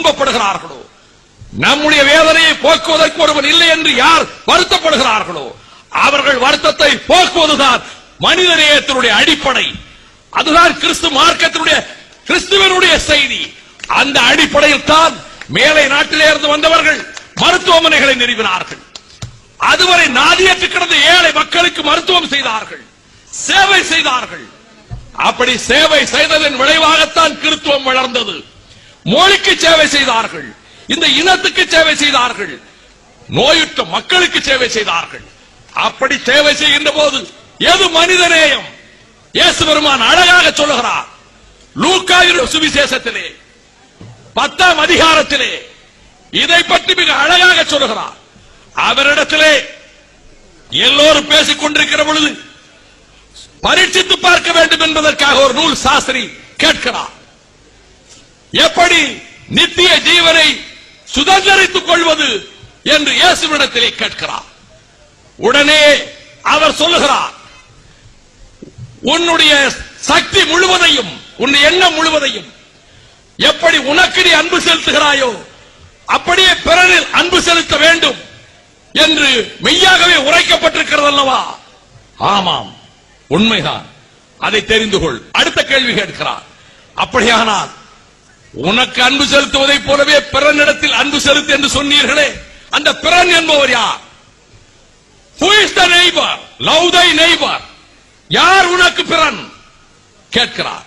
துன்பப்படுகிறார்களோ? நம்முடைய வேதனையை போக்குவதற்கு ஒருவன் இல்லை என்று யார் வருத்தப்படுகிறார்களோ? அவர்கள் வருத்தத்தை போக்குவதுதான் மனிதநேயத்தினுடைய அடிப்படை. அதுதான் கிறிஸ்து மார்க்கத்தினுடைய கிறிஸ்துவனுடைய செய்தி. அந்த அடிப்படையில் தான் மேலை நாட்டிலே இருந்து வந்தவர்கள் மருத்துவமனைகளை நிறுவினார்கள். அதுவரை நாதியற்று கிடந்த ஏழை மக்களுக்கு மருத்துவம் செய்தார்கள் சேவை செய்தார்கள். அப்படி சேவை செய்ததன் விளைவாகத்தான் கிறித்துவம் வளர்ந்தது. மொழிக்கு சேவை செய்தார்கள். இந்த இனத்துக்கு சேவை செய்தார்கள். நோயுற்ற மக்களுக்கு சேவை செய்தார்கள். அப்படி சேவை செய்கின்ற போது எது மனிதநேயம்? இயேசு பெருமான் அழகாக சொல்லுகிறார். லூக்காவின் சுவிசேஷத்திலே பத்தாம் அதிகாரத்திலே இதை பற்றி மிக அழகாக சொல்லுகிறார். அவரிடத்திலே எல்லோரும் பேசிக் கொண்டிருக்கிற பொழுது பரீட்சித்து பார்க்க வேண்டும் என்பதற்காக ஒரு நூல் சாஸ்திரி கேட்கிறார். எப்படி நித்திய ஜீவனை சுதந்திரித்துக் கொள்வது என்று இயேசுவிடத்திலே கேட்கிறார். உடனே அவர் சொல்லுகிறார் உன்னுடைய சக்தி முழுவதையும் உன் எண்ணம் முழுவதையும் எப்படி உனக்கு நீ அன்பு செலுத்துகிறாயோ அப்படியே பிறரில் அன்பு செலுத்த வேண்டும் என்று மெய்யாகவே உரைக்கப்பட்டிருக்கிறது அல்லவா ஆமாம் உண்மைதான். அதை தெரிந்து கொள். அடுத்த கேள்வி கேட்கிறார் அப்படியானால் உனக்கு அன்பு செலுத்துவதை போலவே பிறனிடத்தில் அன்பு செலுத்து என்று சொன்னீர்களே. அந்த பிறன் என்பவர் யார்? Who is the neighbor? Love thy neighbor. யார் உனக்கு பிறன்? கேட்கிறார்.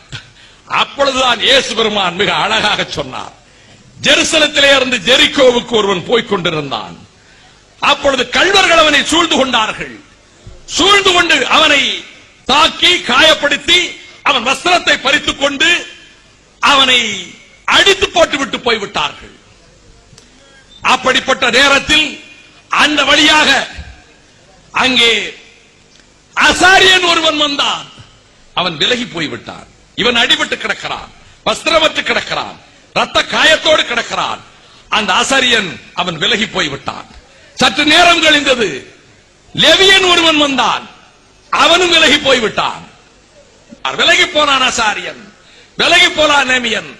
அப்பொழுதுதான் இயேசு பெருமான் மிக அழகாக சொன்னார். ஜெருசலத்திலே இருந்து ஜெரிகோவுக்கு ஒருவன் போய்க் கொண்டிருந்தான். அப்பொழுது கல்வர்கள் அவனை சூழ்ந்து கொண்டார்கள். சூழ்ந்து கொண்டு அவனை தாக்கி காயப்படுத்தி அவன் வஸ்திரத்தை பறித்துக் கொண்டு அவனை அடித்து போட்டு விட்டு போய்விட்டார்கள். அப்படிப்பட்ட நேரத்தில் அந்த வழியாக அங்கே அசாரியன் ஒருவன் வந்தான். அவன் விலகி போய்விட்டான். இவன் அடிபட்டு கிடக்கிறான். வஸ்திரமற்று கிடக்கிறான். ரத்த காயத்தோடு கிடக்கிறான். அந்த ஆசாரியன் அவன் விலகி போய்விட்டான். சற்று நேரம் கழிந்தது லெவியன் ஒருவன் வந்தான். அவனும் விலகி போய்விட்டான். விலகி போனான் அசாரியன். விலகி போனான் நேமியன்.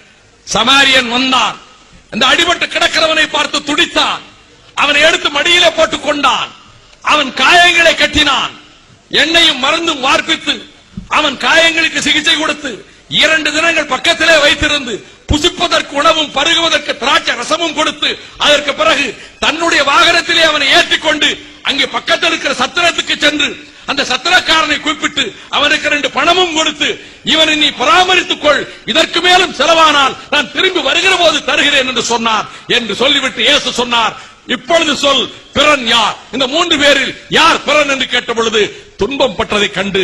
சமாரியன் வந்தான். அந்த அடிபட்டு கிடக்கிறவனை பார்த்து துடித்தான். அவனை எடுத்து மடியிலே போட்டுக் கொண்டான். அவன் காயங்களை கட்டினான். எண்ணெயும் மருந்தும் வார்ப்பித்து அவன் காயங்களுக்கு சிகிச்சை கொடுத்து இரண்டு தினங்கள் பக்கத்திலே வைத்திருந்து புசிப்பதற்கு உணவும் பருகுவதற்கு திராட்சை ரசமும் கொடுத்து அதற்கு பிறகு தன்னுடைய வாகனத்திலே அவனை ஏற்றிக்கொண்டு அங்கே பக்கத்தில் இருக்கிற சத்திரத்துக்கு சென்று அந்த சத்திரக்காரனை குறிப்பிட்டு அவனுக்கு ரெண்டு பணமும் கொடுத்து இவனை நீ பராமரித்துக் கொள் இதற்கு மேலும் செலவானால் நான் திரும்பி வருகிற போது தருகிறேன் என்று சொன்னார். என்று சொல்லிவிட்டு இயேசு சொன்னார். இப்பொழுது சொல் பிறன் யார்? இந்த மூன்று பேரில் யார் பிறன் என்று கேட்ட பொழுது துன்பம் பட்டதை கண்டு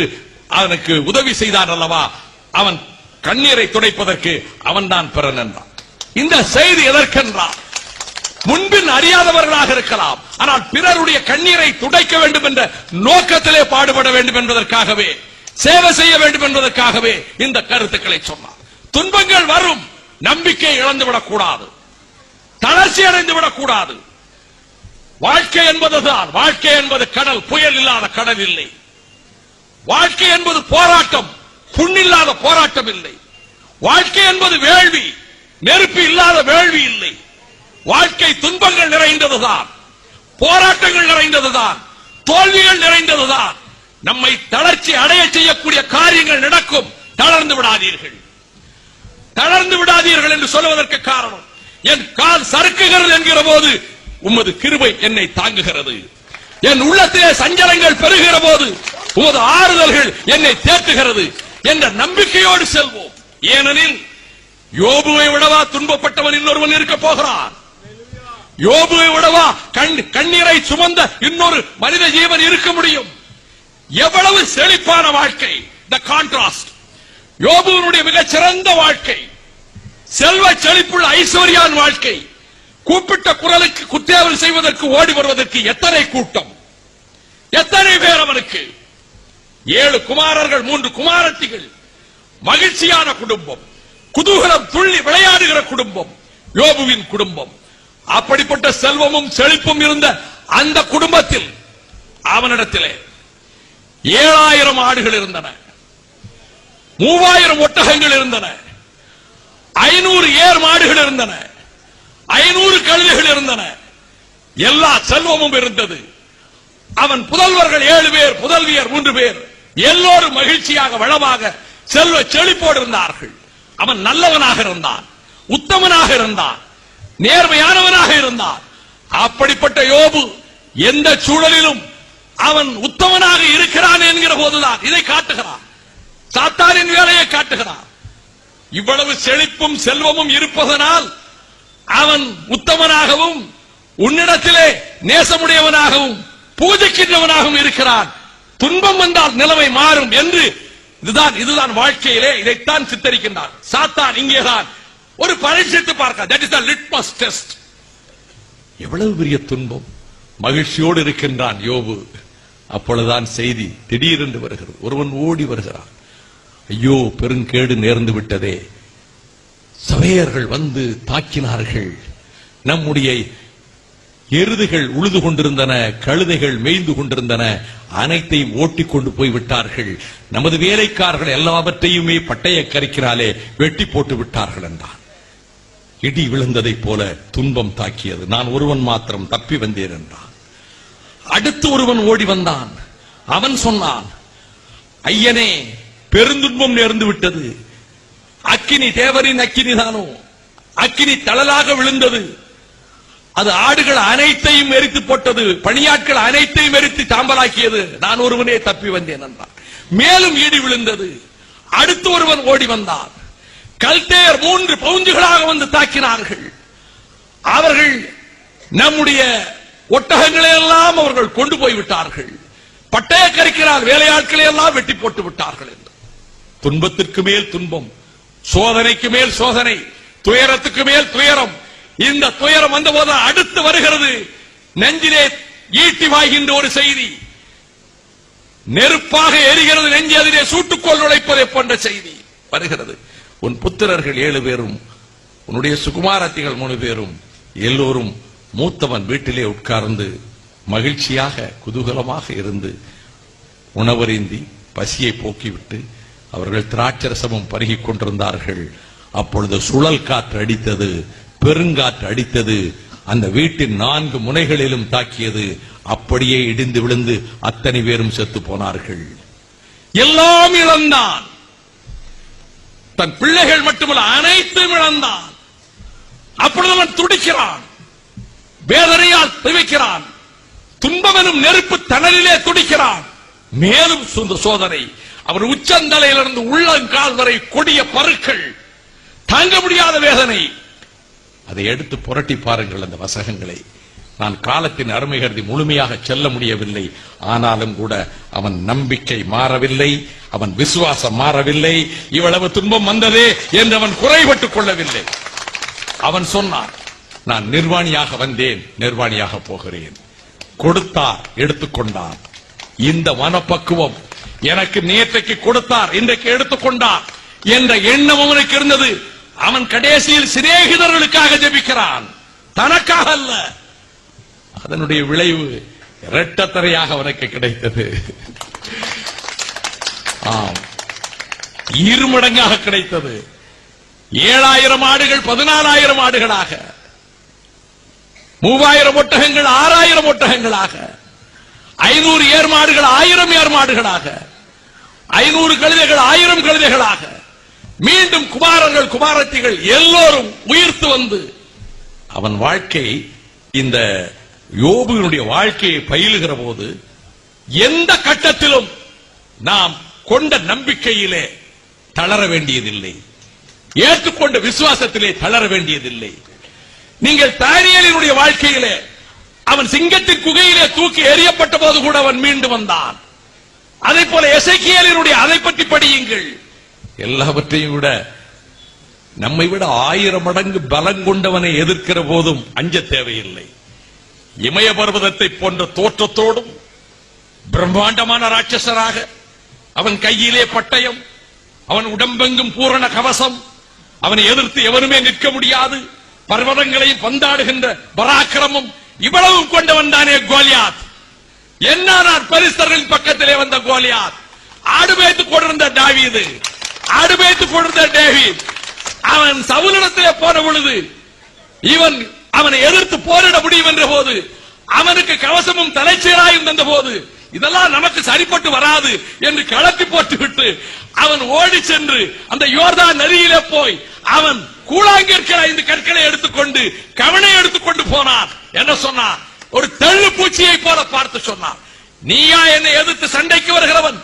அவனுக்கு உதவி செய்தான் அல்லவா? அவன் கண்ணீரை துடைப்பதற்கு அவன்தான் பிறன் என்றான் இந்த செய்தி எதற்கென்றான் முன்பின் அறியாதவர்களாக இருக்கலாம். ஆனால் பிறருடைய கண்ணீரை துடைக்க வேண்டும் என்ற நோக்கத்திலே பாடுபட வேண்டும் என்பதற்காகவே சேவை செய்ய வேண்டும் என்பதற்காகவே இந்த கருத்துக்களை சொன்னார். துன்பங்கள் வரும் நம்பிக்கை இழந்துவிடக் கூடாது தளர்ச்சி அடைந்து விடக்கூடாது வாழ்க்கை என்பதுதான். வாழ்க்கை என்பது கடல் புயல் இல்லாத கடல் இல்லை. வாழ்க்கை என்பது போராட்டம் புண்ணில்லாத போராட்டம் இல்லை. வாழ்க்கை என்பது வேள்வி நெருப்பு இல்லாத வேள்வி இல்லை. வாழ்க்கை துன்பங்கள் நிறைந்ததுதான். போராட்டங்கள் நிறைந்ததுதான். தோல்விகள் நிறைந்ததுதான். நம்மை தளர்ச்சி அடைய செய்யக்கூடிய காரியங்கள் நடக்கும். தளர்ந்து விடாதீர்கள். தளர்ந்து விடாதீர்கள் என்று சொல்வதற்கு காரணம் என் கால் சறுக்குகிறது என்கிற போது உமது கிருபை என்னை தாங்குகிறது. என் உள்ளத்திலே சஞ்சலங்கள் பெறுகிற போது உமது ஆறுதல்கள் என்னை தேற்றுகிறது என்ற நம்பிக்கையோடு செல்வோம். ஏனெனில் யோபுவை விடவா துன்பப்பட்டவன் இன்னொருவன் இருக்க போகிறான். யோபுவை விடவா கண் கண்ணீரை சுமந்த இன்னொரு மனித ஜீவன் இருக்க முடியும். எவ்வளவு செழிப்பான வாழ்க்கை த கான்ட்ராஸ்ட் யோபுவனுடைய மிகச்சிறந்த வாழ்க்கை செல்வ செழிப்புள்ள ஐஸ்வர்யான் வாழ்க்கை கூப்பிட்ட குரலுக்கு குத்தேவல் செய்வதற்கு ஓடி வருவதற்கு எத்தனை கூட்டம்? எத்தனை பேர் அவனுக்கு? ஏழு குமாரர்கள் மூன்று குமாரத்திகள் மகிழ்ச்சியான குடும்பம் குதூகலம் துள்ளி விளையாடுகிற குடும்பம் யோபுவின் குடும்பம். அப்படிப்பட்ட செல்வமும் செழிப்பும் இருந்த அந்த குடும்பத்தில் அவனிடத்திலே ஏழாயிரம் ஆடுகள் இருந்தன. மூவாயிரம் ஒட்டகங்கள் இருந்தன. ஐநூறு ஏர் மாடுகள் இருந்தன. ஐநூறு கழுதைகள் இருந்தன. எல்லா செல்வமும் இருந்தது. அவன் புதல்வர்கள் ஏழு பேர் புதல்வியர் மூன்று பேர். எல்லோரும் மகிழ்ச்சியாக வளமாக செல்வ செழிப்போடு இருந்தார்கள். அவன் நல்லவனாக இருந்தான் உத்தமனாக இருந்தான். நேர்மையானவனாக இருந்தான். அப்படிப்பட்ட யோபு எந்த சூழலிலும் அவன் உத்தமனாக இருக்கிறான் என்கிற போதுதான் இதை காட்டுகிறான். சாத்தானின் வேலையை காட்டுகிறான். இவ்வளவு செழிப்பும் செல்வமும் இருப்பதனால் அவன் உத்தமனாகவும் உன்னிடத்திலே நேசமுடையவனாகவும் பூஜைக்கின்றவனாகவும் இருக்கிறான். துன்பம் வந்தால் நிலைமை மாறும் என்று இதுதான் இதுதான் வாழ்க்கையிலே இதைத்தான் சித்தரிக்கின்றான். சாத்தான் இங்கேதான் ஒரு பரீட்சித்து பார்க்க. That is the litmus test எவ்வளவு பெரிய துன்பம். மகிழ்ச்சியோடு இருக்கின்றான் யோபு. அப்பொழுதுதான் செய்தி திடீரென்று வருகிறது. ஒருவன் ஓடி வருகிறான். ஐயோ பெருங்கேடு நேர்ந்து விட்டதே. சபையர்கள் வந்து தாக்கினார்கள். நம்முடைய எருதுகள் உழுது கொண்டிருந்தன கழுதைகள் மேய்ந்து கொண்டிருந்தன அனைத்தையும் ஓட்டிக் கொண்டு போய் விட்டார்கள். நமது வேலைக்காரர்கள் எல்லாவற்றையுமே பட்டய கரிக்கிறாலே வெட்டி போட்டு விட்டார்கள் என்றான். இடி விழுந்ததைப் போல துன்பம் தாக்கியது. நான் ஒருவன் மாத்திரம் தப்பி வந்தேன் என்றான். அடுத்து ஒருவன் ஓடி வந்தான். அவன் சொன்னான் ஐயனே பெருந்துன்பம் நேர்ந்து விட்டது. அக்கினி தேவரின் அக்கினி தானோ? அக்கினி தளலாக விழுந்தது. அது ஆடுகள் அனைத்தையும் எரித்து போட்டது. பணியாட்கள் அனைத்தையும் எரித்து சாம்பலாக்கியது நான் ஒருவனே தப்பி வந்தேன் என்றான். மேலும் இடி விழுந்தது. அடுத்து ஒருவன் ஓடி வந்தான். கல்தேர் மூன்று பவுஞ்சுகளாக வந்து தாக்கினார்கள். அவர்கள் நம்முடைய ஒட்டகங்களை எல்லாம் அவர்கள் கொண்டு போய் விட்டார்கள். பட்டய கரிக்கிறார் வேலையாட்களை எல்லாம் வெட்டி போட்டு விட்டார்கள் என்று. துன்பத்திற்கு மேல் துன்பம் சோதனைக்கு மேல் சோதனை துயரத்துக்கு மேல் துயரம். இந்த துயரம் வந்தபோது அடுத்து வருகிறது நெஞ்சிலே ஈட்டி வாய்கின்ற ஒரு செய்தி. நெருப்பாக எரிகிறது நெஞ்சு அதிலே சூட்டுக்கோள் நுழைப்பதை போன்ற செய்தி வருகிறது. உன் புத்திரர்கள் ஏழு பேரும் உன்னுடைய சுகுமாரத்திகள் மூணு பேரும் எல்லோரும் மூத்தவன் வீட்டிலே உட்கார்ந்து மகிழ்ச்சியாக குதூகலமாக இருந்து உணவறிந்தி பசியை போக்கிவிட்டு அவர்கள் திராட்சரசமும் பருகி கொண்டிருந்தார்கள். அப்பொழுது சுழல் காற்று அடித்தது பெருங்காற்று அடித்தது அந்த வீட்டின் நான்கு முனைகளிலும் தாக்கியது. அப்படியே இடிந்து விழுந்து அத்தனை பேரும் செத்து போனார்கள். எல்லாம் இழந்தான். தன் பிள்ளைகள் மட்டுமல்ல அனைத்தும் இழந்தான். அப்பொழுது அவன் துடிக்கிறான். வேதனையால் திவைக்கிறான். துன்பமெனும் நெருப்பு தணலிலே துடிக்கிறான். மேலும் சுந்த சோதனை அவர் உச்சந்தலையிலிருந்து உள்ளங்கால் வரை கொடிய பருக்கள் தாங்க முடியாத வேதனை. அதை எடுத்து புரட்டி பாருங்கள் அந்த வசகங்களை. நான் காலத்தின் அருமை கருதி முழுமையாக செல்ல முடியவில்லை. ஆனாலும் கூட அவன் நம்பிக்கை மாறவில்லை. அவன் விசுவாசம் மாறவில்லை. இவ்வளவு துன்பம் வந்ததே என்று அவன் குறைபட்டுக் கொள்ளவில்லை. அவன் சொன்னான் நான் நிர்வாணியாக வந்தேன் நிர்வாணியாக போகிறேன். கொடுத்தார் எடுத்துக்கொண்டார் இந்த மனப்பக்குவம் எனக்கு நேற்றைக்கு கொடுத்தார் இன்றைக்கு எடுத்துக்கொண்டார் என்ற எண்ணம் அவனுக்கு இருந்தது. அவன் கடைசியில் சிநேகிதர்களுக்காக ஜெபிக்கிறான். தனக்காக அல்ல அதனுடைய விளைவு இரட்டத்தரையாக அவனுக்கு கிடைத்தது. ஆம். இருமடங்காக கிடைத்தது. ஏழாயிரம் ஆடுகள் பதினாலாயிரம் ஆடுகளாக. மூவாயிரம் ஒட்டகங்கள் ஆறாயிரம் ஒட்டகங்களாக. ஐநூறு ஏர்மாடுகள் ஆயிரம் ஏர்மாடுகளாக. ஐநூறு கழுதைகள் ஆயிரம் கழுதைகளாக. மீண்டும் குமாரர்கள் குமாரத்திகள் எல்லோரும் உயிர்த்து வந்து அவன் வாழ்க்கை இந்த யோபுவினுடைய வாழ்க்கையை பயிலுகிற போது எந்த கட்டத்திலும் நாம் கொண்ட நம்பிக்கையிலே தளர வேண்டியதில்லை. ஏற்றுக்கொண்ட விசுவாசத்திலே தளர வேண்டியதில்லை. நீங்கள் தானியலினுடைய வாழ்க்கையிலே அவன் சிங்கத்தின் குகையிலே தூக்கி எறியப்பட்ட போது கூட அவன் மீண்டு வந்தான். அதை போல எசைக்கியலினுடைய அதை பற்றி படியுங்கள். எல்லாவற்றையும் விட நம்மை விட ஆயிரம் மடங்கு பலம் கொண்டவனை எதிர்க்கிற போதும் அஞ்ச தேவையில்லை. இமய பர்வதத்தை போன்ற தோற்றத்தோடும் பிரம்மாண்டமான ராட்சசராக அவன் கையிலே பட்டயம் அவன் உடம்பெங்கும் பூரண கவசம் அவனை எதிர்த்து எவருமே நிற்க முடியாது. பர்வதங்களையும் பந்தாடுகின்ற பராக்கிரமம் இவ்வளவு கொண்டவன் தானே கோலியாத். என்னானார் பரிசரின் பக்கத்திலே வந்த கோலியாத்? ஆடு மேய்த்து கொண்டிருந்த தாவீது ஆடு மேய்த்து கொண்டிருந்த டேவி அவன் சவுலிடத்திலே போன பொழுது இவன் அவனை எதிர்த்து போரிட முடியும் என்ற போது அவனுக்கு கவசமும் தலைச்சீராயும் தந்த போது இதெல்லாம் நமக்கு சரிப்பட்டு வராது என்று கலப்பி போட்டுவிட்டு அவன் ஓடி சென்று அந்த யோர்தான் நதியிலே போய் அவன் கூழாங்கிற்கிற ஐந்து கற்களை எடுத்துக்கொண்டு கவனை எடுத்துக்கொண்டு போனான். என்ன சொன்னான்? ஒரு தெள்ளு பூச்சியை போல பார்த்து சொன்னான். நீயா என்னை எதிர்த்து சண்டைக்கு வருகிறவன்?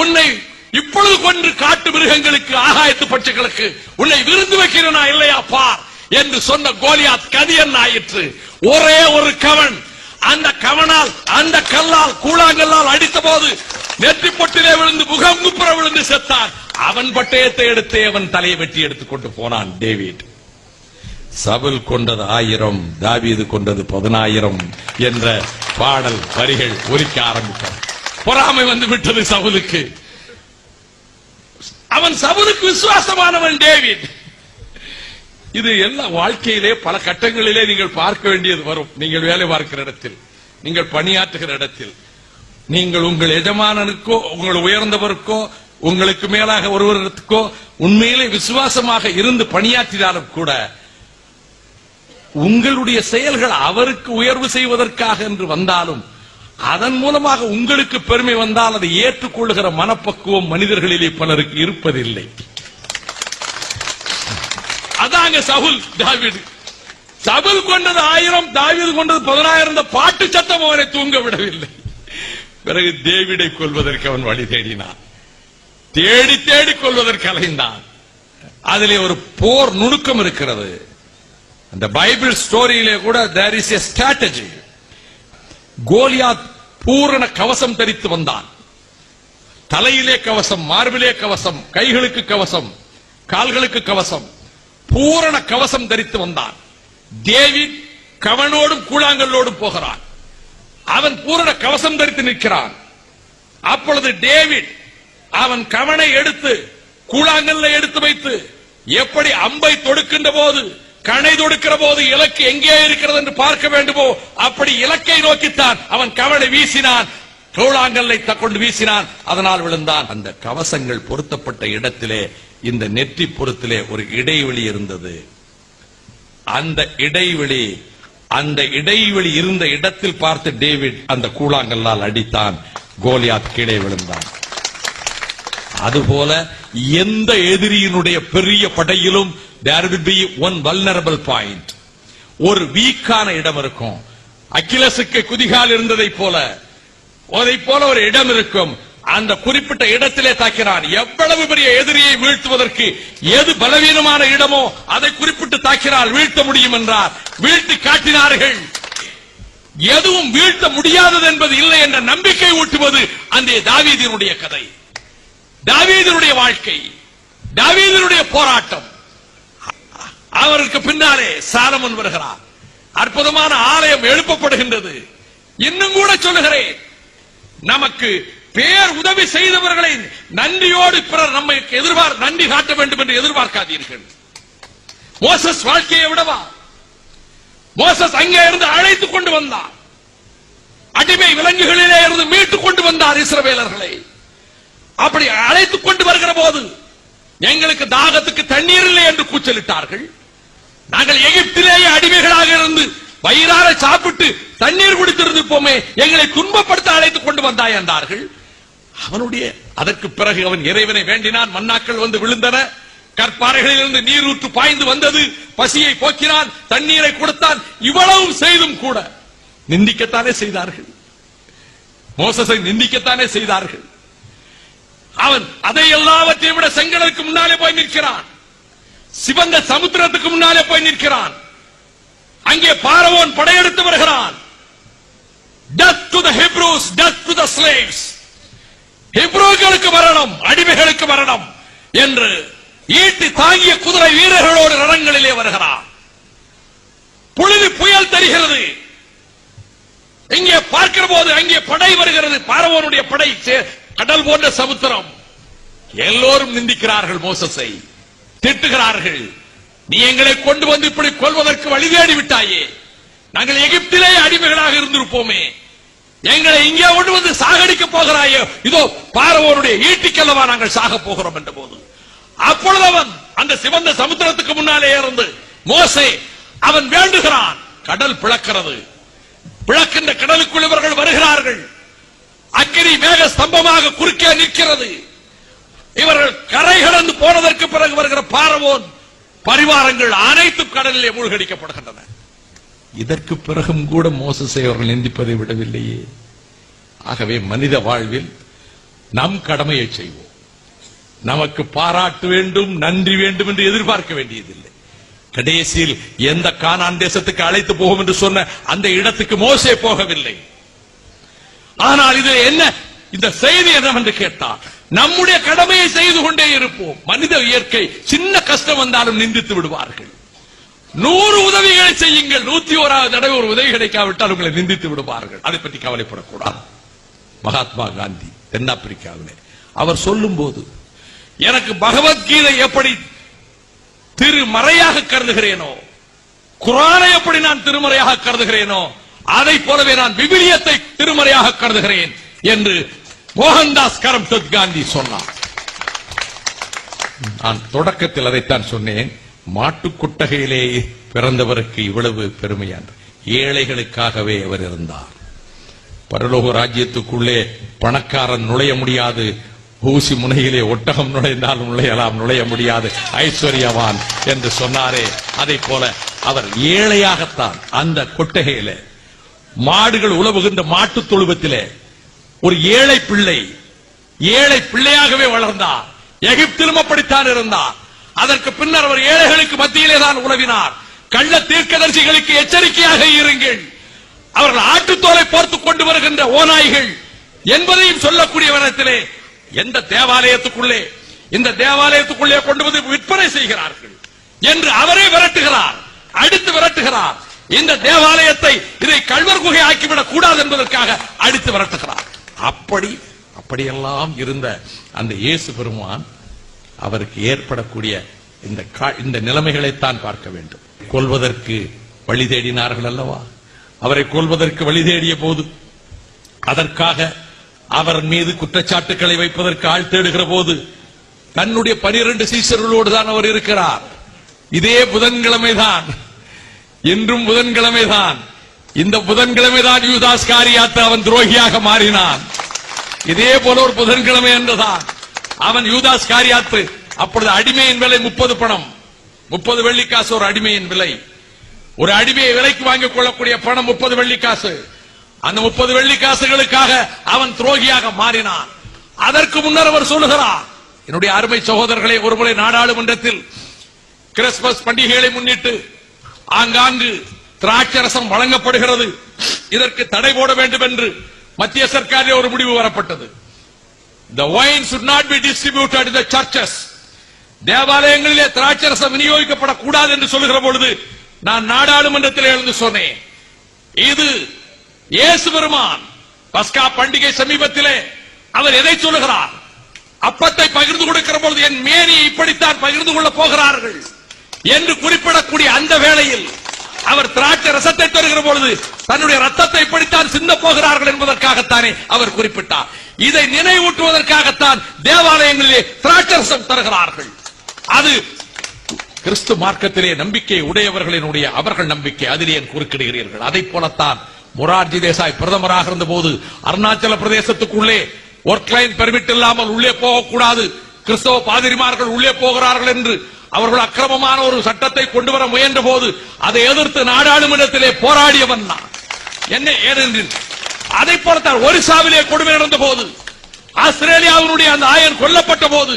உன்னை இப்பொழுது கொன்று காட்டு மிருகங்களுக்கு ஆகாயத்து பட்சிகளுக்கு உன்னை விருந்து வைக்கிறனா இல்லையா? பார். என்று சொன்ன கோலியாத் கதியன் ஆயிற்று? ஒரே ஒரு கவன். அந்த கவனால் அந்த கல்லால் கூழாங்கல்லால் அடித்த போது நெற்றி பொட்டிலே விழுந்து முகம் குப்புற விழுந்து செத்தான். அவன் பட்டயத்தை எடுத்து அவன் தலையை வெட்டி எடுத்துக் கொண்டு போனான் டேவிட். சபல் கொண்டது ஆயிரம் தாவீது கொண்டது பதினாயிரம் என்ற பாடல் வரிகள் ஒலிக்க ஆரம்பித்தார் பொறாமை வந்து விட்டது சவுலுக்கு அவன் சவுலுக்கு விசுவாசமானவன் டேவிட். இது எல்லா வாழ்க்கையிலே பல கட்டங்களிலே நீங்கள் பார்க்க வேண்டியது வரும். நீங்கள் வேலை பார்க்கிற இடத்தில் நீங்கள் பணியாற்றுகிற இடத்தில். நீங்கள் உங்கள் எஜமானனுக்கோ உங்கள் உயர்ந்தவருக்கோ உங்களுக்கு மேலாக ஒருவருக்கோ உண்மையிலே விசுவாசமாக இருந்து பணியாற்றினாலும் கூட உங்களுடைய செயல்கள் அவருக்கு உயர்வு செய்வதற்காக என்று வந்தாலும் அதன் மூலமாக உங்களுக்கு பெருமை வந்தால் அதை ஏற்றுக்கொள்ளுகிற மனப்பக்குவம் மனிதர்களிலே பலருக்கு இருப்பதில்லை. அதாங்க சவுல் தாவீது சவுல் கொண்டது ஆயிரம் தாவீது கொண்டது பதினாயிரம் இந்த பாட்டு சத்தம் அவனை தூங்க விடவில்லை. பிறகு தேவிடை கொள்வதற்கு அவன் வழி தேடினான். தேடி தேடி கொள்வதற்கு அலைந்தான். அதிலே ஒரு போர் நுணுக்கம் இருக்கிறது. அந்த பைபிள் ஸ்டோரியிலே கூட there is a strategy Goliath பூரண கவசம் தரித்து வந்தான். தலையிலே கவசம் மார்பிலே கவசம் கைகளுக்கு கவசம் கால்களுக்கு கவசம். பூரண கவசம் தரித்து வந்தான். தேவி கவனோடும் கூழாங்கல்லோடும் போகிறான். அவன் பூரண கவசம் தரித்து நிற்கிறான். அப்பொழுது டேவிட் அவன் கவனை எடுத்து கூழாங்கல்ல எடுத்து வைத்து எப்படி அம்பை தொடுக்கின்ற போது கணை தொடுக்கிற போது இலக்கு எங்கே இருக்கிறது என்று பார்க்க வேண்டுமோ அப்படி இலக்கை நோக்கித்தான் அவன் கவனை வீசினான். கூழாங்கல்லை கொண்டு வீசினான். அதனால் விழுந்தான். அந்த கவசங்கள் பொருத்தப்பட்ட இடத்திலே இந்த நெற்றி பொருத்திலே ஒரு இடைவெளி இருந்தது. அந்த இடைவெளி அந்த இடைவெளி இருந்த இடத்தில் பார்த்து டேவிட் அந்த கூழாங்கல்லால் அடித்தான் கோலியாத் கீழே விழுந்தான். அதுபோல எந்த எதிரியினுடைய பெரிய படையிலும் தேர் ஒன் பாயிண்ட் ஒரு வீக்கான இடம் இருக்கும். அகிலசுக்கு குதிகால் இருந்ததை போல அதை போல ஒரு இடம் இருக்கும். அந்த குறிப்பிட்ட இடத்திலே தாக்கினான். எவ்வளவு பெரிய எதிரியை வீழ்த்துவதற்கு எது பலவீனமான இடமோ அதை குறிப்பிட்டு தாக்கினால் வீழ்த்த முடியும் என்றார். வீழ்த்தி காட்டினார்கள். எதுவும் வீழ்த்த முடியாதது என்பது இல்லை என்ற நம்பிக்கை ஊட்டுவது அந்த தாவீதினுடைய கதை. தாவீதனுடைய வாழ்க்கை தாவீதனுடைய போராட்டம். அவருக்கு பின்னாலே சாலமன் வருகிறார். அற்புதமான ஆலயம் எழுப்பப்படுகின்றது. இன்னும் கூட சொல்லுகிறேன். நமக்கு பேர் உதவி செய்தவர்களை நன்றியோடு பிறர் நம்மை எதிர்பார் நன்றி காட்ட வேண்டும் என்று எதிர்பார்க்காதீர்கள். மோசஸ் வாழ்க்கையை விடவா? மோசஸ் அங்கே இருந்து அழைத்துக் கொண்டு வந்தார். அடிமை விலங்குகளிலே இருந்து மீட்டுக் கொண்டு வந்தார் இஸ்ரவேலர்களை. அப்படி அழைத்துக் கொண்டு வருகிற போது எங்களுக்கு தாகத்துக்கு தண்ணீர் இல்லை என்று கூச்சலிட்டார்கள். நாங்கள் எகிப்திலேயே அடிமைகளாக இருந்து வயிறார சாப்பிட்டு தண்ணீர் குடித்திருந்திருப்போமே எங்களை துன்பப்படுத்த அழைத்துக் கொண்டு வந்தாய் என்றார்கள். அவனுடைய அதற்கு பிறகு அவன் இறைவனை வேண்டினான் மன்னாக்கள் வந்து விழுந்தன கற்பாறைகளிலிருந்து நீர் ஊற்று பாய்ந்து வந்தது பசியை போக்கினான் தண்ணீரை கொடுத்தான் இவ்வளவும் செய்தும் கூட நிந்திக்கத்தானே செய்தார்கள். மோசஸை நிந்திக்கத்தானே செய்தார்கள். அவன் அதை எல்லாவற்றையும் விட செங்கடலுக்கு முன்னாலே போய் நிற்கிறான். சிவந்த சமுத்திரத்துக்கு முன்னாலே போய் நிற்கிறான். அங்கே பாரவோன் படையெடுத்து வருகிறான். Death to the Hebrews death to the slaves ஹிப்ரூக்களுக்கு மரணம் அடிமைகளுக்கு மரணம் என்று ஈட்டி தாங்கிய குதிரை வீரர்களோடு ரணங்களிலே வருகிறார். புழுதி புயல் தெரிகிறது. இங்கே பார்க்கிற போது அங்கே படை வருகிறது. பாரவோனுடைய படை கடல் போன்ற சமுத்திரம். எல்லோரும் நிந்திக்கிறார்கள் மோசஸை. திட்டுகிறார்கள். நீ எங்களை கொண்டு வந்து இப்படி கொள்வதற்கு வழி தேடி விட்டாயே. நாங்கள் எகிப்திலே அடிமைகளாக இருந்திருப்போமே. எங்களை இங்கே கொண்டு வந்து சாகடிக்க போகிறாயோ? இதோ பாரவோனுடைய ஈட்டிக்கல்லவா நாங்கள் சாக போகிறோம் என்ற போது. அப்பொழுது அவன் அந்த சிவந்த சமுத்திரத்துக்கு முன்னாலே இருந்து மோசே அவன் வேண்டுகிறான். கடல் பிளக்கிறது. பிளக்கின்ற கடலுக்குள் இவர்கள் வருகிறார்கள். அக்கினி மேக ஸ்தம்பமாக குறுக்கே நிற்கிறது. இவர்கள் கரை கடந்து போனதற்கு பிறகு வருகிற பாரவோன் பரிவாரங்கள் அனைத்தும் கடலிலே மூழ்கடிக்கப்படுகின்றன. இதற்கு பிறகும் கூட மோசஸை அவர்கள் நிந்திப்பதை விடவில்லையே. ஆகவே மனித வாழ்வில் நம் கடமையை செய்வோம். நமக்கு பாராட்டு வேண்டும் நன்றி வேண்டும் என்று எதிர்பார்க்க வேண்டியதில்லை. கடைசியில் எந்த கானான் தேசத்துக்கு அழைத்து போகும் என்று சொன்ன அந்த இடத்துக்கு மோசே போகவில்லை. ஆனால் இது என்ன? இந்த செய்தி என்னவென்று கேட்டால் நம்முடைய கடமையை செய்து கொண்டே இருப்போம். மனித இயற்கை சின்ன கஷ்டம் வந்தாலும் நிந்தித்து விடுவார்கள். நூறு உதவிகளை செய்யுங்கள். நூத்தி ஓராவது தடவை ஒரு உதவி கிடைக்காவிட்டால் உங்களை நிந்தித்து விடுவார்கள். அதை பற்றி கவலைப்படக்கூடாது. மகாத்மா காந்தி தென்னாப்பிரிக்காவில். அவர் சொல்லும் போது எனக்கு பகவத்கீதை எப்படி திருமறையாக கருதுகிறேனோ குரானை எப்படி நான் திருமறையாக கருதுகிறேனோ அதை போலவே நான் விவிலியத்தை திருமறையாக கருதுகிறேன் என்று மோகன்தாஸ் கரம்சந்த் காந்தி சொன்னார். நான் தொடக்கத்தில் அதைத்தான் சொன்னேன். மாட்டு கொட்டகையிலே பிறந்தவருக்கு இவ்வளவு பெருமையான் ஏழைகளுக்காகவே அவர் இருந்தார். பரலோக ராஜ்யத்துக்குள்ளே பணக்காரன் நுழைய முடியாது. ஊசி முனையிலே ஒட்டகம் நுழைந்தாலும் நுழையலாம் நுழைய முடியாது. ஐஸ்வர்யவான் என்று சொன்னாரே. அதை போல அவர் ஏழையாகத்தான் அந்த கொட்டகையில மாடுகள் உழவுகின்ற மாட்டுத் தொழுவத்திலே ஒரு ஏழை பிள்ளை ஏழை பிள்ளையாகவே வளர்ந்தார். எகிப்திலும் அப்படித்தான் இருந்தார். அதற்கு பின்னர் அவர் ஏழைகளுக்கு மத்தியிலே தான் உழவினார் கள்ள தீர்க்கதரிசிகளுக்கு எச்சரிக்கையாக இருங்கள். அவர்கள் ஆட்டுத்தோலை போர்த்து கொண்டு வருகின்ற ஓநாய்கள் என்பதையும் சொல்லக்கூடிய விதத்திலே எந்த தேவாலயத்துக்குள்ளே இந்த தேவாலயத்துக்குள்ளே கொண்டு வந்து விற்பனை செய்கிறார்கள் என்று அவரே விரட்டுகிறார் அடித்து விரட்டுகிறார். இந்த தேவாலயத்தை இதை கல்வர் குகை ஆக்கிவிடக் கூடாது என்பதற்காக அடித்து விரட்டுகிறார். அப்படி அப்படியெல்லாம் இருந்த அந்த இயேசு பெருமான் அவருக்கு ஏற்படக்கூடிய இந்த கா- இந்த நிலைமைகளைத்தான் பார்க்க வேண்டும். கொள்வதற்கு வழி தேடினார்கள் அல்லவா? அவரை கொல்வதற்கு வழி தேடிய போது அதற்காக அவர் மீது குற்றச்சாட்டுக்களை வைப்பதற்கு ஆள் தேடுகிற போது தன்னுடைய பனிரெண்டு சீசர்களோடு தான் அவர் இருக்கிறார். இதே புதன்கிழமை தான் புதன்கிழமைதான் புதன்கிழமை தான் இந்த புதன்கிழமை தான் யூதாஸ் காரியாத்து அவன் துரோகியாக மாறினான். இதே போல ஒரு புதன்கிழமை என்றுதான் அவன் யூதாஸ் காரியாத்து அப்பொழுது அடிமையின் விலை முப்பது பணம். முப்பது வெள்ளிக்காசு ஒரு அடிமையின் விலை. ஒரு அடிமையை விலைக்கு வாங்கிக் கொள்ளக்கூடிய பணம் முப்பது வெள்ளிக்காசு அந்த முப்பது வெள்ளிக்காசுகளுக்காக அவன் துரோகியாக மாறினான். அதற்கு முன்னர் அவர் சொல்லுகிறார் என்னுடைய அருமை சகோதரர்களை ஒருமுறை நாடாளுமன்றத்தில் கிறிஸ்துமஸ் பண்டிகைகளை முன்னிட்டு ஆங்காங்கு திராட்சரசம் வழங்கப்படுகிறது. இதற்கு தடை போட வேண்டும் என்று மத்திய சர்க்காரில் ஒரு முடிவு வரப்பட்டது. The wine should not be distributed in the churches. தேவாலயங்களிலே திராட்சரசம் விநியோகிக்கப்படக்கூடாது என்று சொல்லுகிற பொழுது நான் நாடாளுமன்றத்தில் எழுந்து சொன்னேன். இது இயேசு பெருமான் பஸ்கா பண்டிகை சமீபத்திலே அவர் எதை சொல்லுகிறார்? அப்பத்தை பகிர்ந்து கொடுக்கிற பொழுது என் மேனியை இப்படித்தான் பகிர்ந்து கொள்ள போகிறார்கள் என்று குறிப்பிடக்கூடிய அந்த வேளையில் அவர் திராட்சை ரசத்தை தருகிற பொழுது தன்னுடைய ரத்தத்தை இப்படித்தான் சிந்த போகிறார்கள் என்பதற்காகத்தானே அவர் குறிப்பிட்டார். இதை நினைவூட்டுவதற்காகத்தான் தேவாலயங்களிலே திராட்சை ரசம் தருகிறார்கள். அது கிறிஸ்து மார்க்கத்திலே நம்பிக்கை உடையவர்களினுடைய அவர்கள் நம்பிக்கை. அதிலே குறுக்கிடுகிறீர்கள்? அதை போலத்தான் மொரார்ஜி தேசாய் பிரதமராக இருந்த போது அருணாச்சல பிரதேசத்துக்குள்ளே ஒர்க் லைன் பெர்மிட் இல்லாமல் உள்ளே போகக்கூடாது. கிறிஸ்தவ பாதிரிமார்கள் உள்ளே போகிறார்கள் என்று அவர்கள் அக்கிரமமான ஒரு சட்டத்தை கொண்டு வர முயன்ற போது அதை எதிர்த்து நாடாளுமன்றத்திலே போராடியவன் தான் என்ன ஏனென்றில் அதை போலத்தான் ஒரிசாவிலே கொடுமை நடந்த போது ஆஸ்திரேலியாவினுடைய அந்த ஆயன் கொல்லப்பட்ட போது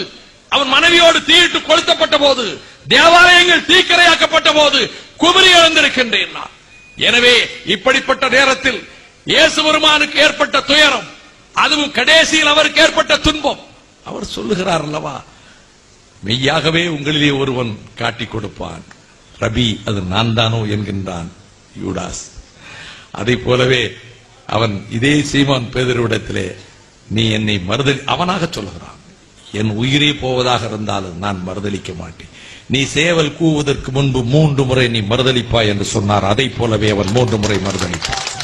அவன் மனைவியோடு தீயிட்டு கொளுத்தப்பட்ட போது தேவாலயங்கள் தீக்கரையாக்கப்பட்ட போது குமரி எழுந்திருக்கின்றேன் நான் எனவே இப்படிப்பட்ட நேரத்தில் இயேசு பெருமானுக்கு ஏற்பட்ட துயரம் அதுவும் கடைசியில் அவருக்கு ஏற்பட்ட துன்பம். அவர் சொல்லுகிறார் அல்லவா மெய்யாகவே உங்களிலே ஒருவன் காட்டிக் கொடுப்பான். ரபி அது நான் தானோ என்கின்றான் யூடாஸ். அதை போலவே அவன் இதே சீமான் பேதரிடத்திலே நீ என்னை மறுதலி அவனாக சொல்லுகிறான் என் உயிரே போவதாக இருந்தாலும் நான் மறுதளிக்க மாட்டேன். நீ சேவல் கூவுவதற்கு முன்பு மூன்று முறை நீ மறுதளிப்பாய் என்று சொன்னார். அதை போலவே அவன் மூன்று முறை மறுதலிப்பான்.